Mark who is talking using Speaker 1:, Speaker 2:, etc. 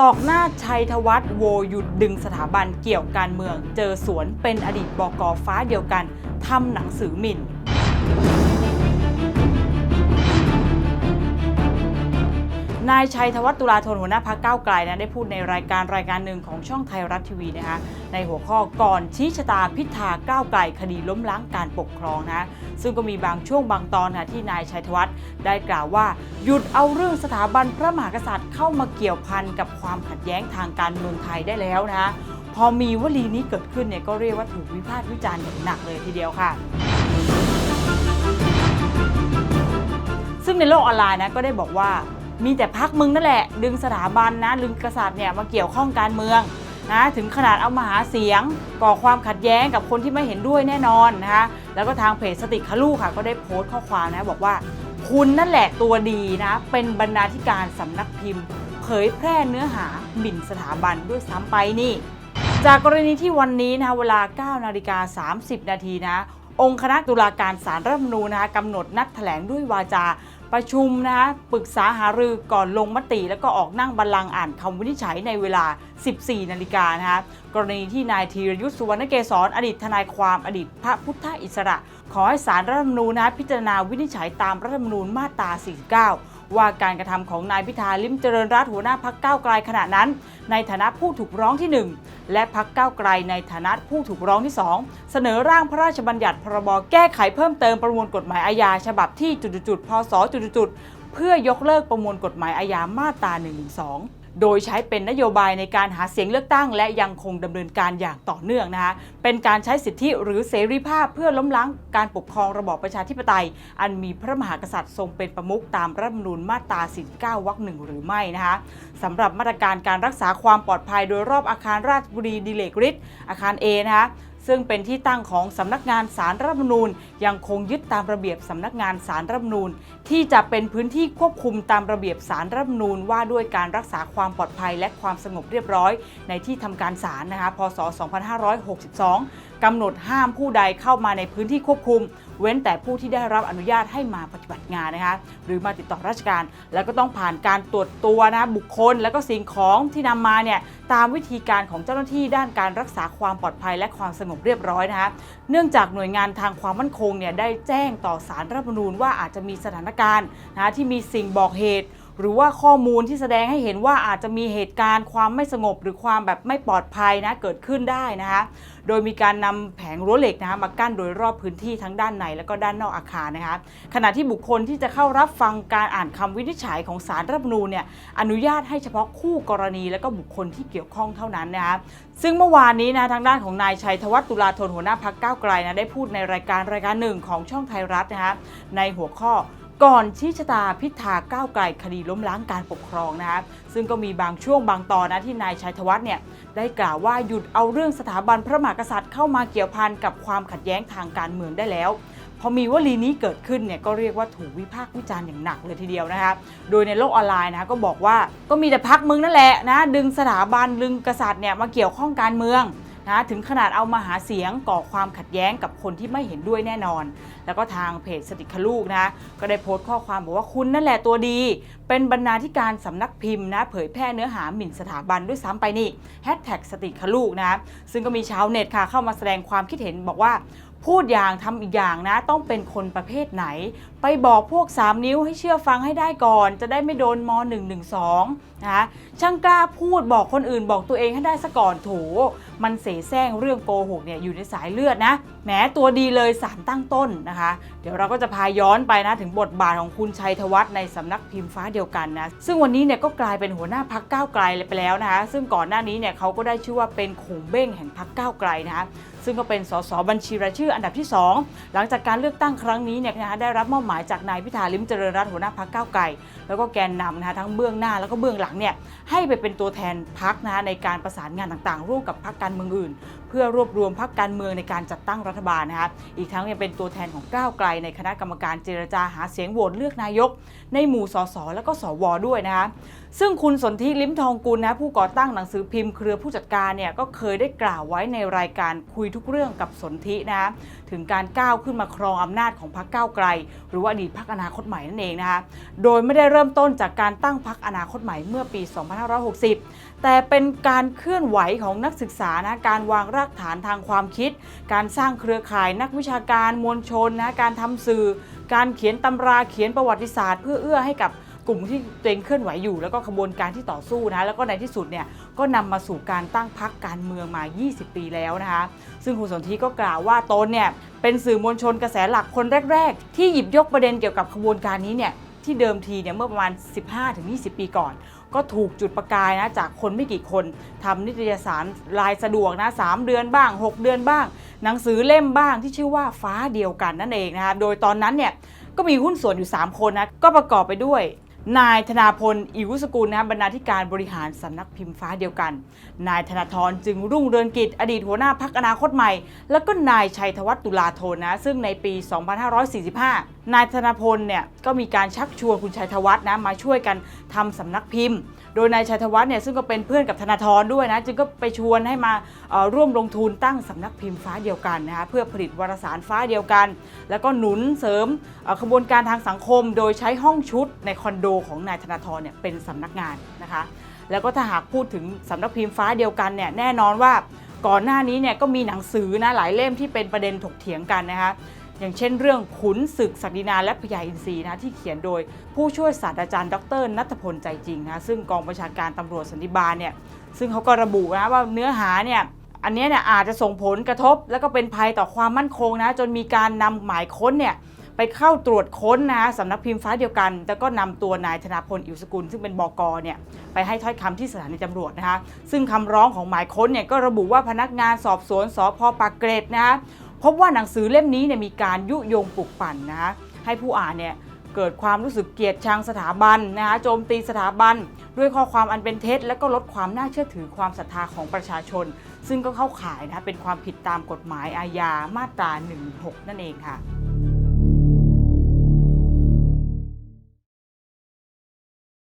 Speaker 1: ตอกหน้าชัยธวัฒน์โวหยุดดึงสถาบันเกี่ยวการเมือง เจอสวนเป็นอดีตบกฟ้าเดียวกันทำหนังสือหมิ่น นายชัยธวัฒน์ตุลาธนหัวหน้าพักเก้าไกลนะได้พูดในรายการรายการหนึ่งของช่องไทยรัฐทีวีนะคะในหัวข้อก่อนชี้ชะตาพิธาก้าวไกลคดีล้มล้างการปกครองนะซึ่งก็มีบางช่วงบางตอนนะที่นายชัยธวัฒน์ได้กล่าวว่า หยุดเอาเรื่องสถาบันพระมหากษัตริย์เข้ามาเกี่ยวพันกับความขัดแย้งทางการเมืองไทยได้แล้วนะพอมีวลีนี้เกิดขึ้นเนี่ยก็เรียกว่าถูกวิพากษ์วิจารณ์อย่างหนักเลยทีเดียวค่ะซึ่งในโลกออนไลน์นะก็ได้บอกว่า มีแต่พักมึงนั่นแหละ ดึงสถาบันนะดึงกษัตริย์เนี่ยมาเกี่ยวข้องการเมืองนะถึงขนาดเอามาหาเสียงก่อความขัดแย้งกับคนที่ไม่เห็นด้วยแน่นอนนะคะแล้วก็ทางเพจสติคลูค่ะก็ได้โพสต์ข้อความนะบอกว่า คุณนั่นแหละตัวดีนะเป็นบรรณาธิการสำนักพิมพ์ เผยแพร่เนื้อหาหมิ่นสถาบันด้วยซ้ำไปนี่ จากกรณีที่วันนี้นะเวลา 9 นาฬิกา 30 นาทีนะองค์คณะตุลาการสารรัฐมนูญนะคะกำหนดนัดแถลงด้วยวาจา ประชุมนะคะปรึกษาหารือก่อนลงมติ แล้วก็ออกนั่งบัลลังก์อ่านคำวินิจฉัยในเวลา 14 นาฬิกานะคะกรณีที่นายธีรยุทธสุวรรณเกษรอดีตทนายความอดีตพระพุทธอิสระ ขอให้สารรัฐธรรมนูญนะพิจารณาวินิจฉัยตามรัฐธรรมนูญมาตรา 49 ว่าการกระทำของนายพิธาลิมเจริญรัตหัวหน้าพักเก้าไกลขณะนั้น ในฐานะผู้ถูกร้องที่ 1 และพักเก้าไกลในฐานะผู้ถูกร้องที่ 2 เสนอร่างพระราชบัญญัติพรบแก้ไขเพิ่มเติมประมวลกฎหมายอาญาฉบับที่จุดๆพศจุดๆๆเพื่อยกเลิกประมวลกฎหมายอาญามาตรา112 โดยใช้เป็นนโยบายในการหาเสียงเลือกตั้ง และยังคงดำเนินการอย่างต่อเนื่องนะคะเป็นการใช้สิทธิหรือเสรีภาพเพื่อล้มล้างการปกครองระบอบประชาธิปไตย อันมีพระมหากษัตริย์ทรงเป็นประมุขตามรัฐธรรมนูญมาตรา 49 วรรคหนึ่งหรือไม่นะคะสำหรับมาตรการการรักษาความปลอดภัยโดยรอบอาคารราชบุรีดิเลกฤทธิ์อาคาร A นะคะซึ่งเป็นที่ตั้งของสำนักงานสารรัฐมนูญยังคงยึดตามระเบียบสำนักงานสารรัฐมนูญ ที่จะเป็นพื้นที่ควบคุมตามระเบียบสารรัฐมนูญว่าด้วยการรักษาความปลอดภัยและความสงบเรียบร้อย ในที่ทำการศาลนะคะพศ 2562 กำหนดห้ามผู้ใดเข้ามาในพื้นที่ควบคุม เว้นแต่ผู้ที่ได้รับอนุญาตให้มาปฏิบัติงานนะคะหรือมาติดต่อราชการ แล้วก็ต้องผ่านการตรวจตัวนะบุคคล แล้วก็สิ่งของที่นำมาเนี่ยตามวิธีการของเจ้าหน้าที่ด้านการรักษาความปลอดภัยและความสงบเรียบร้อยนะคะเนื่องจากหน่วยงานทางความมั่นคงเนี่ยได้แจ้งต่อสารรัฐธรรมนูญว่าอาจจะมีสถานการณ์นะที่มีสิ่งบอกเหตุ หรือว่าข้อมูลที่แสดงให้เห็นว่าอาจจะมีเหตุการณ์ความไม่สงบ หรือความแบบไม่ปลอดภัยนะเกิดขึ้นได้นะคะโดยมีการนำแผงรั้วเหล็กนะคะมากั้นโดยรอบพื้นที่ทั้งด้านในและก็ด้านนอกอาคารนะคะขณะที่บุคคลที่จะเข้ารับฟังการอ่านคำวินิจฉัยของสารรัฐมนูญเนี่ยอนุญาตให้เฉพาะคู่กรณี และก็บุคคลที่เกี่ยวข้องเท่านั้นนะคะซึ่งเมื่อวานนี้นะทางด้านของนายชัยธวัฒน์ตุลาธนหัวหน้าพักก้าวไกลนะได้พูดในรายการรายการหนึ่งของช่องไทยรัฐนะคะในหัวข้อ ก่อนชี้ชะตาพิธาก้าวไกลคดีล้มล้างการปกครองนะคะซึ่งก็มีบางช่วงบางตอนนะที่นายชัยธวัฒน์เนี่ยได้กล่าวว่าหยุดเอาเรื่องสถาบันพระมหากษัตริย์เข้ามาเกี่ยวพันกับความขัดแย้งทางการเมืองได้แล้วพอมีวลีนี้เกิดขึ้นเนี่ยก็เรียกว่าถูกวิพากษ์วิจารณ์อย่างหนักเลยทีเดียวนะคะโดยในโลกออนไลน์นะก็บอกว่าก็มีแต่พักมึงนั่นแหละนะดึงสถาบันดึงกษัตริย์เนี่ยมาเกี่ยวข้องการเมือง นะถึงขนาดเอามาหาเสียงก่อความขัดแย้งกับคนที่ไม่เห็นด้วยแน่นอน แล้วก็ทางเพจสติคลูกนะก็ได้โพสต์ข้อความบอกว่าคุณนั่นแหละตัวดี เป็นบรรณาธิการสำนักพิมพ์นะเผยแพร่เนื้อหาหมิ่นสถาบันด้วยซ้ำไปนี่แฮชแท็กสติคลูกนะซึ่งก็มีชาวเน็ตค่ะเข้ามาแสดงความคิดเห็นบอกว่า พูดอย่างทำอีกอย่างนะ ต้องเป็นคนประเภทไหน ไปบอกพวก 3 นิ้วให้เชื่อฟังให้ได้ก่อน จะได้ไม่โดนม .112 นะคะช่างกล้าพูดบอกคนอื่นบอกตัวเองให้ได้ซะก่อนโถมันเสแสร้งเรื่องโกหกเนี่ยอยู่ในสายเลือดนะแหมตัวดีเลยสารตั้งต้นนะคะ เดี๋ยวเราก็จะพาย้อนไปนะถึงบทบาทของคุณชัยธวัฒน์ในสำนักพิมพ์ฟ้าเดียวกันนะซึ่งวันนี้เนี่ยก็กลายเป็นหัวหน้าพักก้าวไกลไปแล้วนะคะซึ่งก่อนหน้านี้เนี่ยเขาก็ได้ชื่อว่าเป็นขงเบ้งแห่งพักก้าวไกลนะคะ ซึ่งก็เป็นสสบัญชีรายชื่ออันดับที่ 2 หลังจากการเลือกตั้งครั้งนี้เนี่ยนะคะได้รับมอบหมายจากนายพิธาลิมเจริญรัตน์หัวหน้าพักก้าวไกลแล้วก็แกนนำนะคะทั้งเบื้องหน้าแล้วก็เบื้องหลังเนี่ยให้ไปเป็นตัวแทนพักนะคะในการประสานงานต่างๆ ร่วมกับพักการเมืองอื่น เพื่อรวบรวมพักการเมืองในการจัดตั้งรัฐบาลนะคะอีกทั้งยังเป็นตัวแทนของก้าวไกล ในคณะกรรมการเจรจาหาเสียงโหวตเลือกนายก ในหมู่สสแล้วก็สวด้วยนะคะซึ่งคุณสนธิลิ้มทองกุลนะผู้ก่อตั้งหนังสือพิมพ์เครือผู้จัดการเนี่ยก็เคยได้กล่าวไว้ในรายการคุยทุกเรื่องกับสนธินะถึงการก้าวขึ้นมาครองอำนาจของพรรคก้าวไกล หรือว่าอดีตพรรคอนาคตใหม่นั่นเองนะคะโดยไม่ได้เริ่มต้นจากการตั้งพรรคอนาคตใหม่เมื่อปี 2560 แต่เป็นการเคลื่อนไหวของนักศึกษานะการวางรากฐานทางความคิด การสร้างเครือข่ายนักวิชาการมวลชนนะการทำสื่อ การเขียนตำราเขียนประวัติศาสตร์ เพื่อเอื้อให้กับ กลุ่มที่ตัวเองเคลื่อนไหวอยู่ แล้วก็ขบวนการที่ต่อสู้นะแล้วก็ในที่สุดเนี่ยก็นำมาสู่การตั้งพรรคการเมืองมา 20 ปีแล้วนะคะซึ่งคุณสนธิก็กล่าวว่าตนเนี่ยเป็นสื่อมวลชนกระแสหลักคนแรก ๆ ที่หยิบยกประเด็นเกี่ยวกับขบวนการนี้เนี่ยที่เดิมทีเนี่ยเมื่อประมาณ 15-20 ปีก่อน ก็ถูกจุดประกายนะจากคนไม่กี่คนทำนิตยสารรายสะดวกนะ3เดือนบ้าง 6 เดือนบ้าง หนังสือเล่มบ้างที่ชื่อว่าฟ้าเดียวกันนั่นเองนะคะโดยตอนนั้นเนี่ยก็มีหุ้นส่วนอยู่ 3 คนนะก็ประกอบไปด้วย นายธนาพลอิวุสกุลนะบรรณาธิการบริหารสำนักพิมพ์ฟ้าเดียวกัน นายธนาธรจึงรุ่งเรืองกิจอดีตหัวหน้าพักอนาคตใหม่ แล้วก็นายชัยธวัฒน์ตุลาโทนนะซึ่งในปี 2545 นายธนาพลเนี่ยก็มีการชักชวนคุณชัยธวัฒน์นะมาช่วยกันทำสำนักพิมพ์ โดยนายชัยธวัฒน์เนี่ยซึ่งก็เป็นเพื่อนกับธนาธรด้วยนะจึงก็ไปชวนให้มาร่วมลงทุนตั้งสำนักพิมพ์ฟ้าเดียวกันนะคะเพื่อผลิตวารสารฟ้าเดียวกัน แล้วก็หนุนเสริมขบวนการทางสังคม โดยใช้ห้องชุดในคอนโดของนายธนาธรเนี่ยเป็นสำนักงานนะคะแล้วก็ถ้าหากพูดถึงสำนักพิมพ์ฟ้าเดียวกันเนี่ยแน่นอนว่าก่อนหน้านี้เนี่ยก็มีหนังสือนะหลายเล่มที่เป็นประเด็นถกเถียงกันนะคะ อย่างเช่นเรื่องขุนศึกศักดินาและพญาอินทรีนะที่เขียนโดยผู้ช่วยศาสตราจารย์ดรนัทพลใจจริงนะซึ่งกองประชาการตำรวจสันติบาลเนี่ยซึ่งเขาก็ระบุนะว่าเนื้อหาเนี่ยอันนี้เนี่ยอาจจะส่งผลกระทบ แล้วก็เป็นภัยต่อความมั่นคงนะจนมีการนำหมายค้นเนี่ยไปเข้าตรวจค้นนะสำนักพิมพ์ฟ้าเดียวกัน แล้วก็นำตัวนายธนาพลอิวสกุล ซึ่งเป็นบกเนี่ยไปให้ถ้อยคำที่สถานีตำรวจนะคะซึ่งคำร้องของหมายค้นเนี่ยก็ระบุว่าพนักงานสอบสวนสพปากเกร็ดนะคะ พบว่าหนังสือเล่มนี้เนี่ยมีการยุยงปลุกปั่นนะคะให้ผู้อ่านเนี่ยเกิดความรู้สึกเกลียดชังสถาบันนะคะโจมตีสถาบัน ด้วยข้อความอันเป็นเท็จ และก็ลดความน่าเชื่อถือความศรัทธาของประชาชน ซึ่งก็เข้าข่ายนะะเป็นความผิดตามกฎหมายอาญามาตรา 16 นั่นเองค่ะ